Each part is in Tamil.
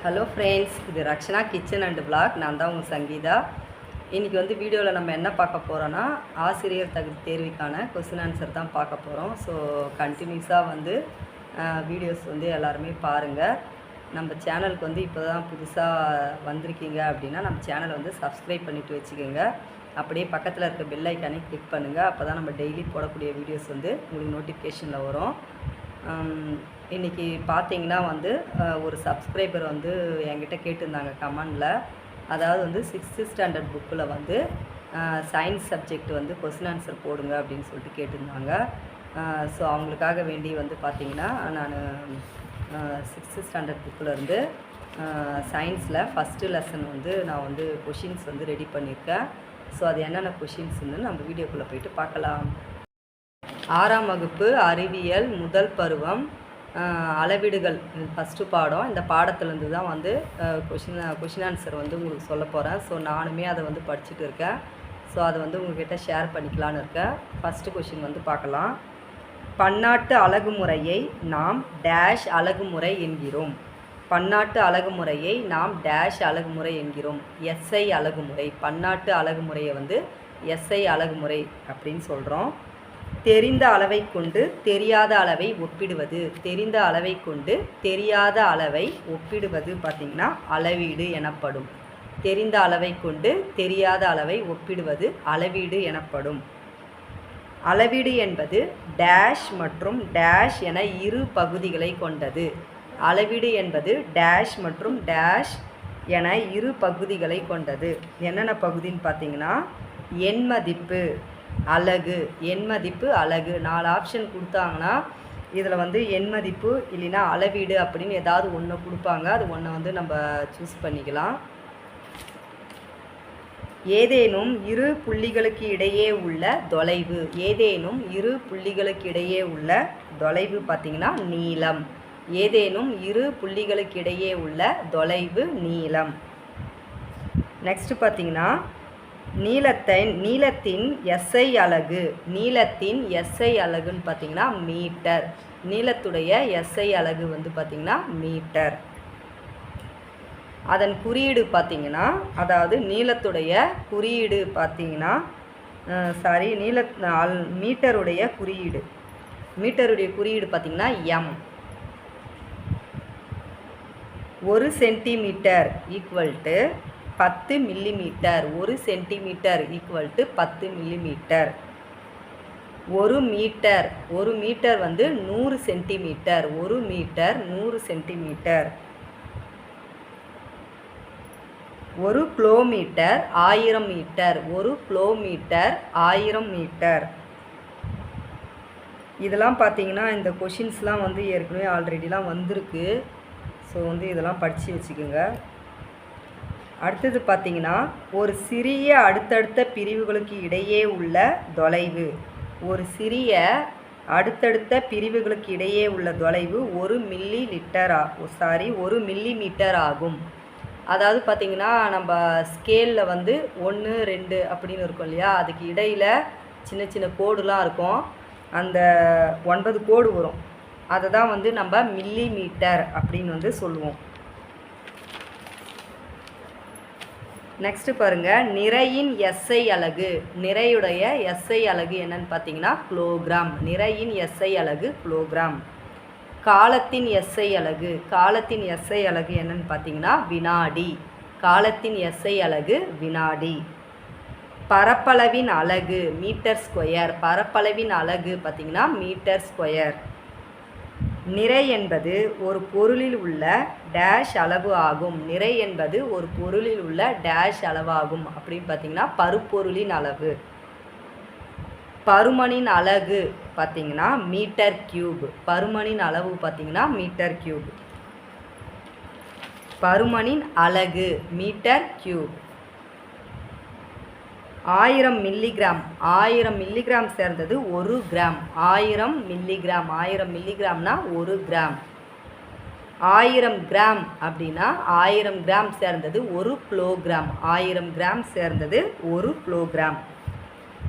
ஹலோ ஃப்ரெண்ட்ஸ் இது ரக்ஷனா கிச்சன் அண்ட் பிளாக் நான் தான் உங்கள் சங்கீதா. இன்றைக்கி வந்து வீடியோவில் நம்ம என்ன பார்க்க போகிறோன்னா ஆசிரியர் தகுதி தேர்வுக்கான கொஸ்டின் ஆன்சர் தான் பார்க்க போகிறோம் ஸோ கண்டினியூஸாக வந்து வீடியோஸ் வந்து எல்லாருமே பாருங்கள் நம்ம சேனலுக்கு வந்து இப்போ தான் புதுசாக வந்திருக்கீங்க அப்படின்னா நம்ம சேனலை வந்து சப்ஸ்கிரைப் பண்ணிவிட்டு வச்சுக்கோங்க. அப்படியே பக்கத்தில் இருக்க பெல் ஐக்கானே கிளிக் பண்ணுங்கள் அப்போ தான் நம்ம டெய்லி போடக்கூடிய வீடியோஸ் வந்து உங்களுக்கு நோட்டிஃபிகேஷனில் வரும். இன்றைக்கி பார்த்தீங்கன்னா வந்து ஒரு சப்ஸ்கிரைபர் வந்து என்கிட்ட கேட்டிருந்தாங்க கமெண்டில். அதாவது வந்து சிக்ஸ்த்து ஸ்டாண்டர்ட் புக்கில் வந்து சயின்ஸ் சப்ஜெக்ட் வந்து கொஸ்டின் ஆன்சர் போடுங்க அப்படின்னு சொல்லிட்டு கேட்டிருந்தாங்க. ஸோ அவங்களுக்காக வேண்டி வந்து பார்த்தீங்கன்னா நான் சிக்ஸ்த்து ஸ்டாண்டர்ட் புக்கில் இருந்து சயின்ஸில் ஃபஸ்ட்டு லெசன் வந்து நான் வந்து கொஷின்ஸ் வந்து ரெடி பண்ணியிருக்கேன் ஸோ அது என்னென்ன கொஷின்ஸ்னு நம்ம வீடியோக்குள்ளே போயிட்டு பார்க்கலாம். ஆறாம் வகுப்பு அறிவியல் முதல் பருவம் அளவீடுகள். ஃபஸ்ட்டு பாடம் இந்த பாடத்துலேருந்து தான் வந்து கொஷின் கொஷின் ஆன்சர் வந்து உங்களுக்கு சொல்ல போகிறேன் ஸோ நானுமே அதை வந்து படிச்சுட்டு இருக்கேன். ஸோ அதை வந்து உங்ககிட்ட ஷேர் பண்ணிக்கலான்னு இருக்கேன். ஃபஸ்ட்டு கொஷின் வந்து பார்க்கலாம். பன்னாட்டு அழகுமுறையை நாம் டேஷ் அழகுமுறை என்கிறோம். பன்னாட்டு அழகுமுறையை நாம் டேஷ் அழகுமுறை என்கிறோம். எஸ்ஐ அழகுமுறை. பன்னாட்டு அழகுமுறையை வந்து எஸ்ஐ அழகுமுறை அப்படின்னு சொல்கிறோம் தெரிந்த அளவை கொண்டு தெரியாத அளவை ஒப்பிடுவது. தெரிந்த அளவை கொண்டு தெரியாத அளவை ஒப்பிடுவது பார்த்திங்கன்னா அளவீடு எனப்படும். தெரிந்த அளவை கொண்டு தெரியாத அளவை ஒப்பிடுவது அளவீடு எனப்படும். அளவீடு என்பது டேஷ் மற்றும் டேஷ் என இரு பகுதிகளை கொண்டது. அளவீடு என்பது டேஷ் மற்றும் டேஷ் என இரு பகுதிகளை கொண்டது. என்னென்ன பகுதின்னு பார்த்தீங்கன்னா எண் அழகு அலகு எண் மதிப்பு அழகு. நாலு ஆப்ஷன் கொடுத்தாங்கன்னா இதில் வந்து எண் மதிப்பு இல்லைன்னா அளவீடு அப்படின்னு ஏதாவது ஒன்று கொடுப்பாங்க. அது ஒன்றை வந்து நம்ம சூஸ் பண்ணிக்கலாம். ஏதேனும் இரு புள்ளிகளுக்கு இடையே உள்ள தொலைவு. ஏதேனும் இரு புள்ளிகளுக்கு இடையே உள்ள தொலைவு பார்த்திங்கன்னா நீளம். ஏதேனும் இரு புள்ளிகளுக்கு இடையே உள்ள தொலைவு நீளம். நெக்ஸ்ட் பார்த்தீங்கன்னா நீளத்தை நீளத்தின் எஸ்ஐ அலகு. நீளத்தின் எஸ்ஐ அலகுன்னு பார்த்தீங்கன்னா மீட்டர். நீளத்துடைய எஸ்ஐ அலகு வந்து பார்த்தீங்கன்னா மீட்டர். அதன் குறியீடு பார்த்தீங்கன்னா அதாவது நீளத்துடைய குறியீடு பார்த்தீங்கன்னா சாரி நீள மீட்டருடைய குறியீடு. மீட்டருடைய குறியீடு பார்த்தீங்கன்னா எம் ஒரு சென்டிமீட்டர் ஈக்குவல் டு பத்து மில்லிமீட்டர். ஒரு சென்டிமீட்டர் ஈக்குவல் டு பத்து மில்லிமீட்டர். ஒரு மீட்டர். ஒரு மீட்டர் வந்து நூறு சென்டிமீட்டர். ஒரு மீட்டர் நூறு சென்டிமீட்டர். ஒரு கிலோமீட்டர் ஆயிரம் மீட்டர். ஒரு கிலோமீட்டர் ஆயிரம் மீட்டர். இதெல்லாம் பார்த்தீங்கன்னா இந்த கொஷின்ஸ்லாம் வந்து ஏற்கனவே ஆல்ரெடிலாம் வந்திருக்கு. ஸோ வந்து இதெல்லாம் படித்து வச்சுக்கோங்க. அடுத்தது பார்த்திங்கன்னா ஒரு சிறிய அடுத்தடுத்த பிரிவுகளுக்கு இடையே உள்ள தொலைவு. ஒரு சிறிய அடுத்தடுத்த பிரிவுகளுக்கு இடையே உள்ள தொலைவு ஒரு மில்லி லிட்டர் ஆ சாரி ஒரு மில்லி மீட்டர் ஆகும் அதாவது பார்த்திங்கன்னா நம்ம ஸ்கேலில் வந்து ஒன்று ரெண்டு அப்படின்னு இருக்கும் இல்லையா? அதுக்கு இடையில் சின்ன சின்ன கோடுலாம் இருக்கும். அந்த ஒன்பது கோடு வரும். அதை தான் வந்து நம்ம மில்லி மீட்டர் அப்படின்னு வந்து சொல்லுவோம். நெக்ஸ்ட் பாருங்க. நிறையின் எஸ்ஐ அலகு. நிறையுடைய எஸ்ஐ அலகு என்னன்னு பார்த்தீங்கன்னா கிலோகிராம் நிறையின் எஸ்ஐ அலகு கிலோகிராம் காலத்தின் எஸ்ஐ அலகு. காலத்தின் எஸ்ஐ அலகு என்னன்னு பார்த்தீங்கன்னா வினாடி. காலத்தின் எஸ்ஐ அலகு வினாடி. பரப்பளவின் அலகு மீட்டர் ஸ்கொயர் பரப்பளவின் அலகு பார்த்தீங்கன்னா மீட்டர் ஸ்கொயர் நிறை என்பது ஒரு பொருளில் உள்ள டேஷ் அளவு ஆகும். நிறை என்பது ஒரு பொருளில் உள்ள டேஷ் அளவாகும். அப்படின்னு பார்த்தீங்கன்னா பருப்பொருளின் அளவு. பருமனின் அலகு பார்த்தீங்கன்னா மீட்டர் கியூப் பருமனின் அளவு பார்த்தீங்கன்னா மீட்டர் கியூப் பருமனின் அலகு மீட்டர் கியூப் ஆயிரம் மில்லிகிராம் ஆயிரம் மில்லிகிராம் சேர்ந்தது ஒரு கிராம் ஆயிரம் மில்லிகிராம் ஆயிரம் மில்லிகிராம்னா ஒரு கிராம் ஆயிரம் கிராம் அப்படின்னா ஆயிரம் கிராம் சேர்ந்தது ஒரு கிலோகிராம் ஆயிரம் கிராம் சேர்ந்தது ஒரு கிலோகிராம்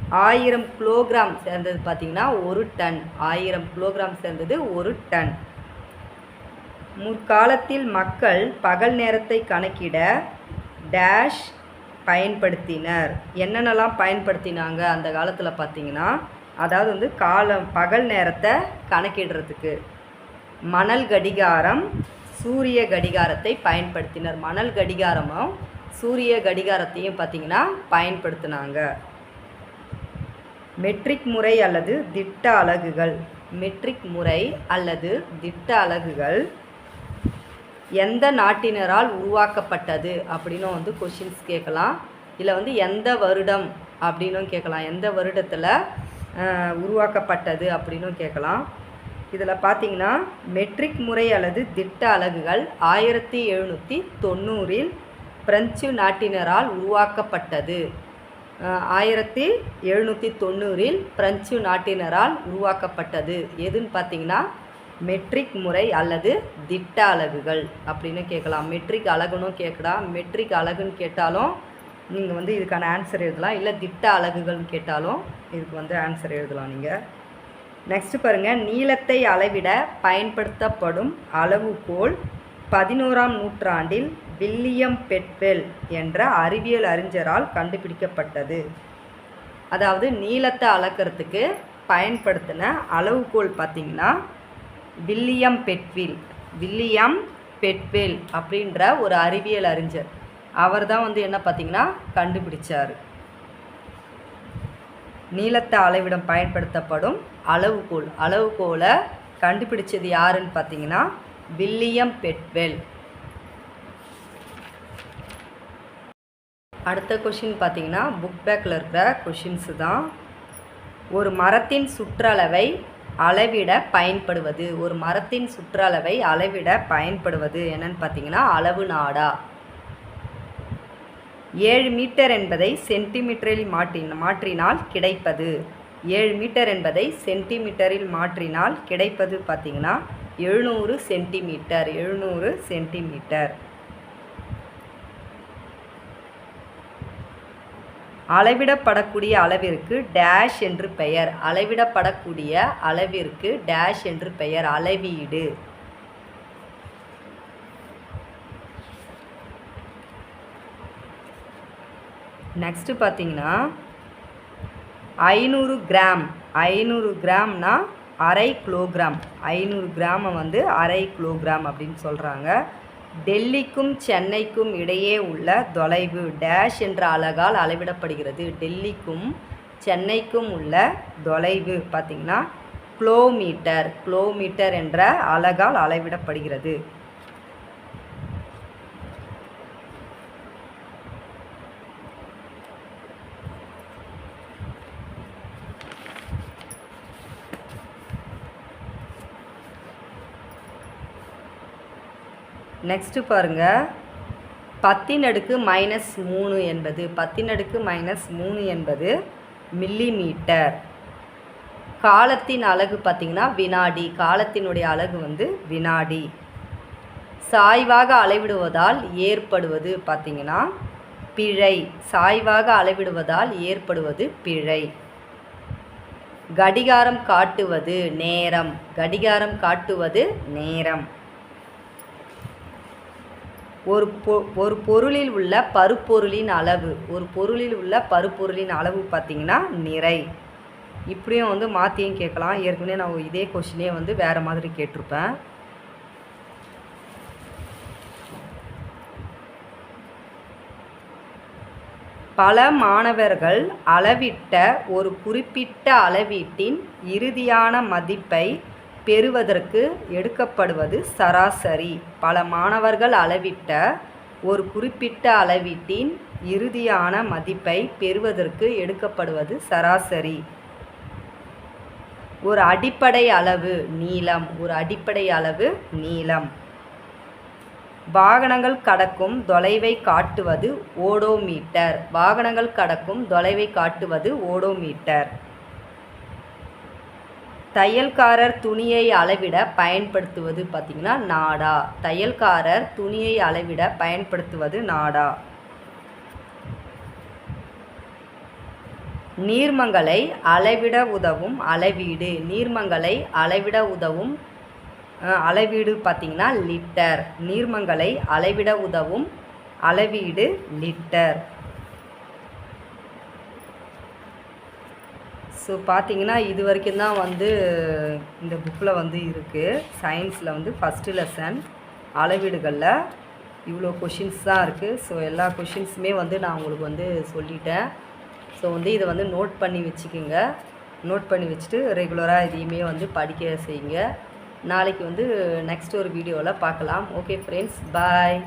ஆயிரம் கிலோகிராம் சேர்ந்தது பார்த்திங்கன்னா ஒரு டன். ஆயிரம் கிலோகிராம் சேர்ந்தது ஒரு டன். முற்காலத்தில் மக்கள் பகல் நேரத்தை கணக்கிட டேஷ் பயன்படுத்தினர். என்னென்னலாம் பயன்படுத்தினாங்க அந்த காலத்தில் பார்த்தீங்கன்னா அதாவது வந்து காலம் பகல் நேரத்தை கணக்கிடுறதுக்கு. மணல் கடிகாரம் சூரிய கடிகாரத்தை பயன்படுத்தினர். மணல் கடிகாரமும் சூரிய கடிகாரத்தையும் பார்த்திங்கன்னா பயன்படுத்தினாங்க. மெட்ரிக் முறை அல்லது திட்ட அலகுகள். மெட்ரிக் முறை அல்லது திட்ட அலகுகள் எந்த நாட்டினரால் உருவாக்கப்பட்டது அப்படின்னும் வந்து கொஷின்ஸ் கேட்கலாம். இல்லை வந்து எந்த வருடம் அப்படின்னும் கேட்கலாம். எந்த வருடத்தில் உருவாக்கப்பட்டது அப்படின்னும் கேட்கலாம். இதில் பார்த்தீங்கன்னா மெட்ரிக் முறை அல்லது திட்ட அலகுகள் ஆயிரத்தி எழுநூற்றி தொண்ணூறில் பிரெஞ்சு நாட்டினரால் உருவாக்கப்பட்டது. ஆயிரத்தி எழுநூற்றி தொண்ணூறில் பிரெஞ்சு நாட்டினரால் உருவாக்கப்பட்டது. எதுன்னு பார்த்தீங்கன்னா மெட்ரிக் முறை அல்லது திட்ட அலகுகள் அப்படின்னு கேட்கலாம். மெட்ரிக் அலகுனும் கேட்கலாம் மெட்ரிக் அலகுன்னு கேட்டாலும் நீங்கள் வந்து இதுக்கான ஆன்சர் எழுதலாம். இல்லை திட்ட அலகுகள்னு கேட்டாலும் இதுக்கு வந்து ஆன்சர் எழுதலாம் நீங்கள் நெக்ஸ்ட்டு பாருங்கள் நீளத்தை அளவிட பயன்படுத்தப்படும் அளவுகோல் பதினோராம் நூற்றாண்டில் வில்லியம் பெட்வெல் என்ற அறிவியல் அறிஞரால் கண்டுபிடிக்கப்பட்டது. அதாவது நீளத்தை அளக்கிறதுக்கு பயன்படுத்தின அளவுகோல் பார்த்திங்கன்னா வில்லியம் பெட்வில் வில்லியம் பெட்வேல் அப்படின்ற ஒரு அறிவியல் அறிஞர். அவர் தான் வந்து என்ன பார்த்திங்கன்னா கண்டுபிடிச்சார். நீளத்தை அளவிடம் பயன்படுத்தப்படும் அளவுகோல் அளவுகோலை கண்டுபிடிச்சது யாருன்னு பார்த்தீங்கன்னா வில்லியம் பெட்வெல். அடுத்த கொஷின் பார்த்தீங்கன்னா புக் பேக்கில் இருக்கிற கொஷின்ஸு தான். ஒரு மரத்தின் சுற்றளவை அளவிட பயன்படுவது. ஒரு மரத்தின் சுற்றளவை அளவிட பயன்படுவது. என்னன்னு பார்த்தீங்கன்னா அளவு நாடா. ஏழு மீட்டர் என்பதை சென்டிமீட்டரில் மாற்றி மாற்றினால் கிடைப்பது. ஏழு மீட்டர் என்பதை சென்டிமீட்டரில் மாற்றினால் கிடைப்பது பார்த்திங்கன்னா எழுநூறு சென்டிமீட்டர் எழுநூறு சென்டிமீட்டர். அளவிடப்படக்கூடிய அளவிற்கு டேஷ் என்று பெயர். அளவிடப்படக்கூடிய அளவிற்கு டேஷ் என்று பெயர். அளவீடு. நெக்ஸ்ட்டு பார்த்தீங்கன்னா ஐநூறு கிராம். ஐநூறு கிராம்னா அரை கிலோகிராம் ஐநூறு கிராமை வந்து அரை கிலோகிராம் அப்படின்னு சொல்கிறாங்க டெல்லிக்கும் சென்னைக்கும் இடையே உள்ள தொலைவு டேஷ் என்ற அலகால் அளவிடப்படுகிறது. டெல்லிக்கும் சென்னைக்கும் உள்ள தொலைவு பார்த்திங்கன்னா கிலோமீட்டர் கிலோமீட்டர் என்ற அலகால் அளவிடப்படுகிறது. நெக்ஸ்ட்டு பாருங்கள் பத்தின் அடுக்கு மைனஸ் மூணு என்பது பத்தின் அடுக்கு மைனஸ் மூணு என்பது மில்லி மீட்டர் காலத்தின் அலகு பார்த்திங்கன்னா வினாடி காலத்தினுடைய அலகு வந்து வினாடி. சாய்வாக அளவிடுவதால் ஏற்படுவது பார்த்திங்கன்னா பிழை. சாய்வாக அளவிடுவதால் ஏற்படுவது பிழை. கடிகாரம் காட்டுவது நேரம். கடிகாரம் காட்டுவது நேரம். ஒரு பொ ஒரு பொருளில் உள்ள பருப்பொருளின் அளவு. ஒரு பொருளில் உள்ள பருப்பொருளின் அளவு பார்த்திங்கன்னா நிறை. இப்படியும் வந்து மாற்றியும் கேட்கலாம். ஏற்கனவே நான் இதே கொஷினே வந்து வேறு மாதிரி கேட்டிருப்பேன். பல மாணவர்கள் அளவிட்ட ஒரு குறிப்பிட்ட அளவீட்டின் இறுதியான மதிப்பை பெறுவதற்கு எடுக்கப்படுவது சராசரி. பல மாணவர்கள் அளவிட்ட ஒரு குறிப்பிட்ட அளவீட்டின் இறுதியான மதிப்பை பெறுவதற்கு எடுக்கப்படுவது சராசரி. ஒரு அடிப்படை அளவு நீளம். ஒரு அடிப்படை அளவு நீளம். வாகனங்கள் கடக்கும் தொலைவை காட்டுவது ஓடோமீட்டர். வாகனங்கள் கடக்கும் தொலைவை காட்டுவது ஓடோமீட்டர். தையல்காரர் துணியை அளவிட பயன்படுத்துவது பார்த்திங்கன்னா நாடா. தையல்காரர் துணியை அளவிட பயன்படுத்துவது நாடா. நீர்மங்களை அளவிட உதவும் அளவீடு. நீர்மங்களை அளவிட உதவும் அளவீடு பார்த்தீங்கன்னா லிட்டர். நீர்மங்களை அளவிட உதவும் அளவீடு லிட்டர். ஸோ பார்த்தீங்கன்னா இது வரைக்கும் தான் வந்து இந்த புக்கில் வந்து இருக்குது சயின்ஸில் வந்து ஃபஸ்ட்டு லெசன் அளவீடுகளில் இவ்வளோ கொஷின்ஸ் தான் இருக்குது ஸோ எல்லா கொஷின்ஸுமே வந்து நான் உங்களுக்கு வந்து சொல்லிட்டேன். ஸோ வந்து இதை வந்து நோட் பண்ணி வச்சுக்கோங்க. நோட் பண்ணி வச்சுட்டு ரெகுலராக இதையுமே வந்து படிக்க செய்யுங்க. நாளைக்கு வந்து நெக்ஸ்ட் ஒரு வீடியோவில் பார்க்கலாம். Okay friends bye